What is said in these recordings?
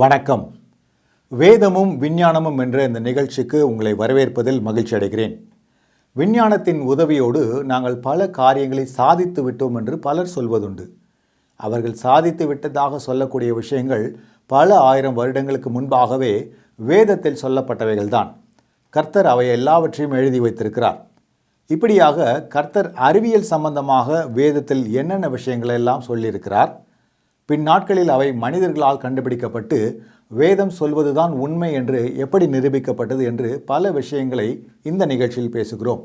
வணக்கம். வேதமும் விஞ்ஞானமும் என்ற இந்த நிகழ்ச்சிக்கு உங்களை வரவேற்பதில் மகிழ்ச்சி அடைகிறேன். விஞ்ஞானத்தின் உதவியோடு நாங்கள் பல காரியங்களை சாதித்து விட்டோம் என்று பலர் சொல்வதுண்டு. அவர்கள் சாதித்து விட்டதாக சொல்லக்கூடிய விஷயங்கள் பல ஆயிரம் வருடங்களுக்கு முன்பாகவே வேதத்தில் சொல்லப்பட்டவைகள்தான். கர்த்தர் அவை எல்லாவற்றையும் எழுதி வைத்திருக்கிறார். இப்படியாக கர்த்தர் அறிவியல் சம்பந்தமாக வேதத்தில் என்னென்ன விஷயங்களெல்லாம் சொல்லியிருக்கிறார்? பின் நாட்களில் அவை மனிதர்களால் கண்டுபிடிக்கப்பட்டு வேதம் சொல்வதுதான் உண்மை என்று எப்படி நிரூபிக்கப்பட்டது என்று பல விஷயங்களை இந்த நிகழ்ச்சியில் பேசுகிறோம்.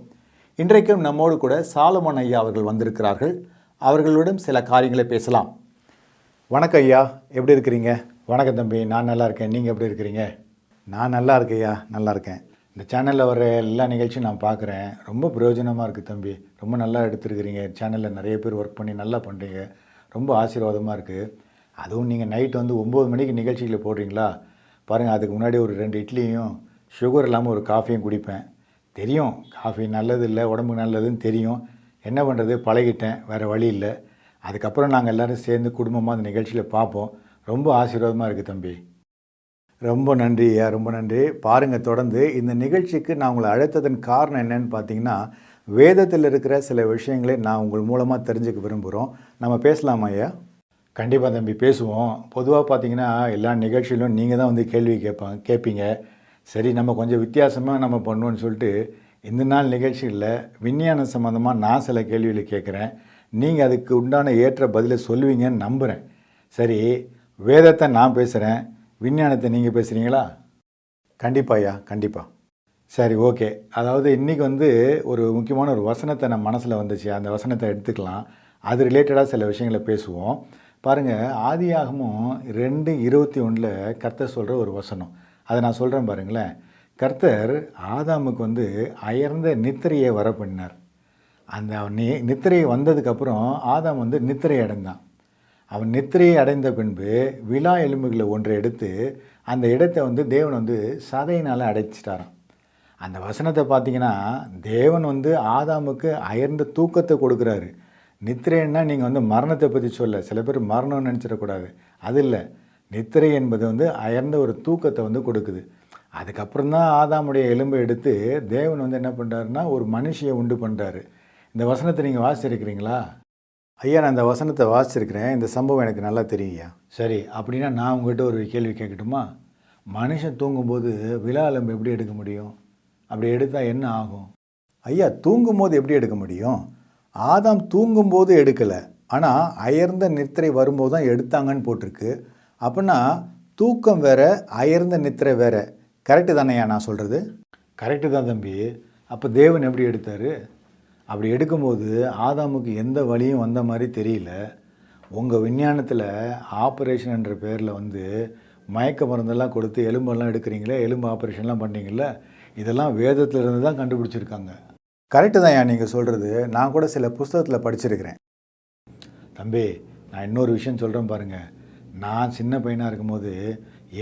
இன்றைக்கும் நம்மோடு கூட சாலமன் ஐயா அவர்கள் வந்திருக்கிறார்கள். அவர்களுடன் சில காரியங்களை பேசலாம். வணக்கம் ஐயா எப்படி இருக்கிறீங்க? வணக்கம் தம்பி நான் நல்லா இருக்கேன். நீங்கள் எப்படி இருக்கிறீங்க? நான் நல்லா இருக்கேன் ஐயா நல்லா இருக்கேன். இந்த சேனலில் வர எல்லா நிகழ்ச்சியும் நான் பார்க்குறேன். ரொம்ப பிரயோஜனமாக இருக்குது தம்பி. ரொம்ப நல்லா எடுத்துருக்கிறீங்க. சேனலில் நிறைய பேர் ஒர்க் பண்ணி நல்லா பண்ணுறீங்க ரொம்ப ஆசீர்வாதமாக இருக்குது அதுவும் நீங்கள் நைட் வந்து ஒம்பது மணிக்கு நிகழ்ச்சிகளை போடுறீங்களா? பாருங்கள் அதுக்கு முன்னாடி ஒரு ரெண்டு இட்லியும் சுகர் இல்லாமல் ஒரு காஃபியும் குடிப்பேன். தெரியும் காஃபி நல்லது இல்லை உடம்புக்கு நல்லதுன்னு தெரியும். என்ன பண்ணுறது பழகிட்டேன் வேறு வழி இல்லை. அதுக்கப்புறம் நாங்கள் எல்லோரும் சேர்ந்து குடும்பமாக அந்த நிகழ்ச்சியில் பார்ப்போம். ரொம்ப ஆசீர்வாதமாக இருக்குது தம்பி. ரொம்ப நன்றி ஐயா ரொம்ப நன்றி. பாருங்கள் தொடர்ந்து இந்த நிகழ்ச்சிக்கு நான் உங்களை அழைத்ததன் காரணம் என்னன்னு பார்த்தீங்கன்னா வேதத்தில் இருக்கிற சில விஷயங்களை நான் உங்கள் மூலமாக தெரிஞ்சுக்க விரும்புகிறோம் நம்ம பேசலாமா ஐயா. கண்டிப்பாக தம்பி பேசுவோம். பொதுவாக பார்த்தீங்கன்னா எல்லா நிகழ்ச்சியிலும் நீங்கள் தான் வந்து கேள்வி கேட்பாங்க கேட்பீங்க சரி நம்ம கொஞ்சம் வித்தியாசமாக நம்ம பண்ணுவோன்னு சொல்லிட்டு இந்த நாள் நிகழ்ச்சியில் விஞ்ஞானம் சம்மந்தமாக நான் சில கேள்விகளை கேட்குறேன் நீங்கள் அதுக்கு உண்டான ஏற்ற பதிலை சொல்லுவீங்கன்னு நம்புகிறேன் சரி வேதத்தை நான் பேசுகிறேன் விஞ்ஞானத்தை நீங்கள் பேசுகிறீங்களா கண்டிப்பாக ஐயா கண்டிப்பாக சரி ஓகே. அதாவது இன்றைக்கி வந்து ஒரு முக்கியமான ஒரு வசனத்தை நம்ம மனசில் வந்துச்சு. அந்த வசனத்தை எடுத்துக்கலாம். அது ரிலேட்டடாக சில விஷயங்களை பேசுவோம். பாருங்கள் ஆதியாகமும் ரெண்டு இருபத்தி ஒன்றில் கர்த்தர் சொல்கிற ஒரு வசனம். அதை நான் சொல்கிறேன் பாருங்களேன். கர்த்தர் ஆதாமுக்கு வந்து அயர்ந்த நித்திரையை வர பண்ணினார் அந்த நி நித்திரை வந்ததுக்கப்புறம் ஆதாம் வந்து நித்திரை அடைந்தான். அவன் நித்திரையை அடைந்த பின்பு விழா எலும்புகளை ஒன்றை எடுத்து அந்த இடத்தை வந்து தேவன் வந்து சதையினால் அடைச்சிட்டாரான் அந்த வசனத்தை பார்த்தீங்கன்னா தேவன் வந்து ஆதாமுக்கு அயர்ந்த தூக்கத்தை கொடுக்குறாரு. நித்திரைன்னா நீங்கள் வந்து மரணத்தை பற்றி சொல்ல. சில பேர் மரணம்னு நினச்சிடக்கூடாது. அது இல்லை. நித்திரை என்பது வந்து அயர்ந்த ஒரு தூக்கத்தை வந்து கொடுக்குது. அதுக்கப்புறம் தான் ஆதாமுடைய எலும்பை எடுத்து தேவன் வந்து என்ன பண்ணுறாருன்னா ஒரு மனுஷியை உண்டு பண்ணுறாரு இந்த வசனத்தை நீங்கள் வாசிச்சிருக்கிறீங்களா? ஐயா நான் இந்த வசனத்தை வாசிச்சிருக்கிறேன். இந்த சம்பவம் எனக்கு நல்லா தெரியும்யா சரி அப்படின்னா நான் உங்கள்கிட்ட ஒரு கேள்வி கேட்கட்டுமா? மனுஷன் தூங்கும்போது விழா எலும்பு எப்படி எடுக்க முடியும்? அப்படி எடுத்தால் என்ன ஆகும்? ஐயா தூங்கும்போது எப்படி எடுக்க முடியும்? ஆதாம் தூங்கும்போது எடுக்கலை. ஆனால் அயர்ந்த நித்திரை வரும்போது தான் எடுத்தாங்கன்னு போட்டிருக்கு. அப்படின்னா தூக்கம் வேற அயர்ந்த நித்திரை வேற. கரெக்டு தானேயா நான் சொல்கிறது கரெக்டு தான் தம்பி. அப்போ தேவன் எப்படி எடுத்தார்? அப்படி எடுக்கும்போது ஆதாமுக்கு எந்த வழியும் வந்த மாதிரி தெரியல. உங்கள் விஞ்ஞானத்தில் ஆப்ரேஷன்ன்ற பேரில் வந்து மயக்க மருந்தெல்லாம் கொடுத்து எலும்பெல்லாம் எடுக்கிறீங்களே? எலும்பு ஆப்ரேஷன்லாம் பண்ணீங்களே இதெல்லாம் வேதத்திலிருந்து தான் கண்டுபிடிச்சிருக்காங்க. கரெக்டு தான் ஏன் நீங்கள் சொல்கிறது நான் கூட சில புஸ்தகத்தில் படிச்சிருக்கிறேன். தம்பி நான் இன்னொரு விஷயம் சொல்கிறேன் பாருங்கள் நான் சின்ன பையனாக இருக்கும்போது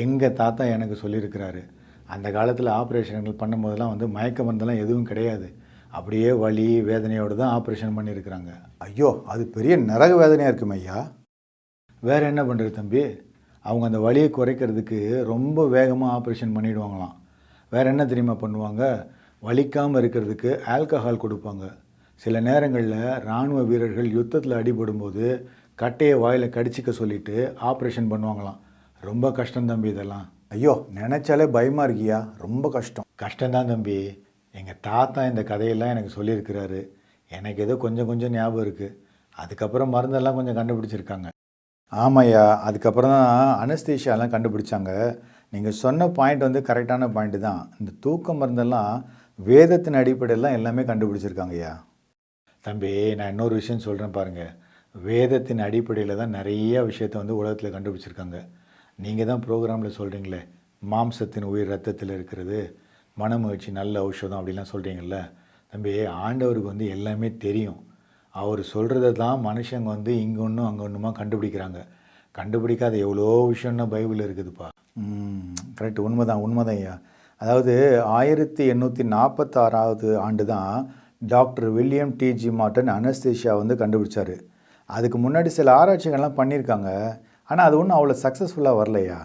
எங்கள் தாத்தா எனக்கு சொல்லியிருக்கிறாரு. அந்த காலத்தில் ஆப்ரேஷன்கள் பண்ணும்போதெல்லாம் வந்து மயக்க மருந்தெல்லாம் எதுவும் கிடையாது. அப்படியே வலி வேதனையோடு தான் ஆப்ரேஷன் பண்ணியிருக்கிறாங்க. ஐயோ அது பெரிய நரக வேதனையாக இருக்கும் ஐயா. வேறு என்ன பண்ணுறது தம்பி? அவங்க அந்த வலியை குறைக்கிறதுக்கு ரொம்ப வேகமாக ஆப்ரேஷன் பண்ணிவிடுவாங்களாம் வேறு என்ன தெரியுமா பண்ணுவாங்க? வலிக்காமல் இருக்கிறதுக்கு ஆல்கஹால் கொடுப்பாங்க. சில நேரங்களில் இராணுவ வீரர்கள் யுத்தத்தில் அடிபடும்போது கட்டையை வாயில் கடிச்சிக்க சொல்லிட்டு ஆப்ரேஷன் பண்ணுவாங்களாம். ரொம்ப கஷ்டம் தம்பி இதெல்லாம். ஐயோ நினச்சாலே பயமாக இருக்கியா? ரொம்ப கஷ்டம். கஷ்டம்தான் தம்பி. எங்கள் தாத்தா இந்த கதையெல்லாம் எனக்கு சொல்லியிருக்கிறாரு. எனக்கு ஏதோ கொஞ்சம் கொஞ்சம் ஞாபகம் இருக்குது அதுக்கப்புறம் மருந்தெல்லாம் கொஞ்சம் கண்டுபிடிச்சிருக்காங்க. ஆமாய்யா அதுக்கப்புறம் தான் அனஸ்தீஷியாலாம் கண்டுபிடிச்சாங்க. நீங்கள் சொன்ன பாயிண்ட் வந்து கரெக்டான பாயிண்ட் தான். இந்த தூக்க மருந்தெல்லாம் வேதத்தின் அடிப்படையெல்லாம் எல்லாமே கண்டுபிடிச்சிருக்காங்கய்யா தம்பி நான் இன்னொரு விஷயம் சொல்கிறேன் பாருங்கள் வேதத்தின் அடிப்படையில் தான் நிறைய விஷயத்தை வந்து உலகத்தில் கண்டுபிடிச்சிருக்காங்க. நீங்கள் தான் ப்ரோக்ராமில் சொல்கிறீங்களே மாம்சத்தின் உயிர் ரத்தத்தில் இருக்கிறது மனமகிழ்ச்சி நல்ல ஔஷதம் அப்படிலாம் சொல்கிறீங்கள தம்பி ஆண்டவருக்கு வந்து எல்லாமே தெரியும். அவர் சொல்கிறத தான் மனுஷங்க வந்து இங்கே ஒன்றும் அங்கே ஒன்றுமா கண்டுபிடிக்கிறாங்க. கண்டுபிடிக்காத எவ்வளோ விஷயம்னா பைபிள் இருக்குதுப்பா. கரெக்ட் உண்மைதான் உண்மைதான் ஐயா. அதாவது ஆயிரத்தி எண்ணூற்றி நாற்பத்தாறாவது ஆண்டு தான் doctor William T G Morton anaesthesia வந்து கண்டுபிடிச்சார். அதுக்கு முன்னாடி சில ஆராய்ச்சிகள்லாம் பண்ணியிருக்காங்க. ஆனால் அது ஒன்றும் அவ்வளோ சக்ஸஸ்ஃபுல்லாக வரலையா?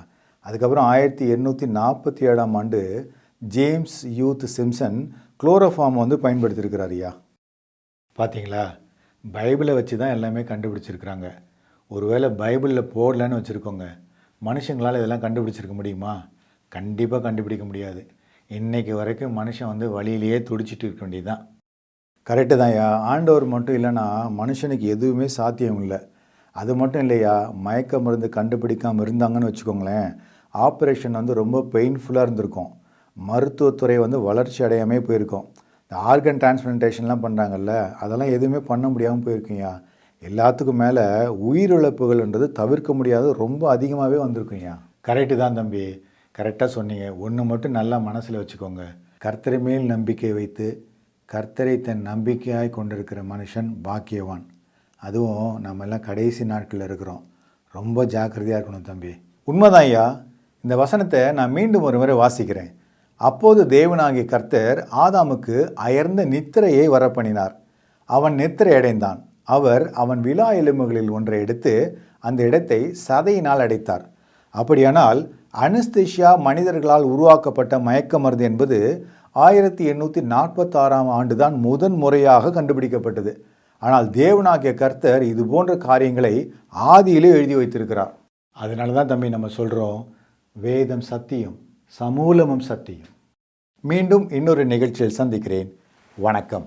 அதுக்கப்புறம் ஆயிரத்தி எண்ணூற்றி நாற்பத்தி ஏழாம் ஆண்டு ஜேம்ஸ் யூத் சிம்சன் குளோரோஃபார்ம் வந்து பயன்படுத்தியிருக்கிறார் ஐயா. பார்த்தீங்களா பைபிளை வச்சு தான் எல்லாமே கண்டுபிடிச்சிருக்கிறாங்க. ஒருவேளை பைபிளில் போடலன்னு வச்சுருக்கோங்க. மனுஷங்களால் இதெல்லாம் கண்டுபிடிச்சிருக்க முடியுமா? கண்டிப்பாக கண்டுபிடிக்க முடியாது. இன்றைக்கு வரைக்கும் மனுஷன் வந்து வழியிலேயே துடிச்சிட்டு இருக்க வேண்டியதுதான். கரெக்டு தான்யா ஆண்டவர் மட்டும் இல்லைன்னா மனுஷனுக்கு எதுவுமே சாத்தியம் இல்லை. அது மட்டும் இல்லையா? மயக்க மருந்து கண்டுபிடிக்காமல் இருந்தாங்கன்னு வச்சுக்கோங்களேன் ஆப்ரேஷன் வந்து ரொம்ப பெயின்ஃபுல்லாக இருந்திருக்கும். மருத்துவத்துறை வந்து வளர்ச்சி அடையாமே போயிருக்கும். இந்த ஆர்கன் டிரான்ஸ்பிளான்டேஷன்லாம் பண்ணுறாங்கல்ல அதெல்லாம் எதுவுமே பண்ண முடியாமல் போயிருக்குங்கய்யா எல்லாத்துக்கும் மேலே உயிரிழப்புகள்ன்றது தவிர்க்க முடியாத ரொம்ப அதிகமாகவே வந்திருக்குங்கய்யா கரெக்டு தான் தம்பி. கரெக்டாக சொன்னீங்க. ஒன்று மட்டும் நல்லா மனசில் வச்சுக்கோங்க. கர்த்தரை மேல் நம்பிக்கை வைத்து கர்த்தரை தன் நம்பிக்கையாய் கொண்டிருக்கிற மனுஷன் பாக்கியவான். அதுவும் நம்ம எல்லாம் கடைசி நாட்களில் இருக்கிறோம். ரொம்ப ஜாக்கிரதையாக இருக்கணும் தம்பி. உண்மைதான் ஐயா. இந்த வசனத்தை நான் மீண்டும் ஒரு முறை வாசிக்கிறேன். அப்போது தேவனாகிய கர்த்தர் ஆதாமுக்கு அயர்ந்த நித்திரையை வரப்பண்ணினார். அவன் நித்திரை அடைந்தான் அவர் அவன் விழா எலும்புகளில் ஒன்றை எடுத்து அந்த இடத்தை சதையினால் அடைத்தார். அப்படியானால் அனஸ்தேஷியா மனிதர்களால் உருவாக்கப்பட்ட மயக்க மருந்து என்பது ஆயிரத்தி எண்ணூற்றி நாற்பத்தாறாம் ஆண்டு தான் முதன் முறையாக கண்டுபிடிக்கப்பட்டது. ஆனால் தேவனாகிய கர்த்தர் இது போன்ற காரியங்களை ஆதியிலே எழுதி வைத்திருக்கிறார். அதனால தான் தம்பி நம்ம சொல்கிறோம் வேதம் சத்தியம் சமூலமும் சத்தியம். மீண்டும் இன்னொரு நிகழ்ச்சியில் சந்திக்கிறேன். வணக்கம்.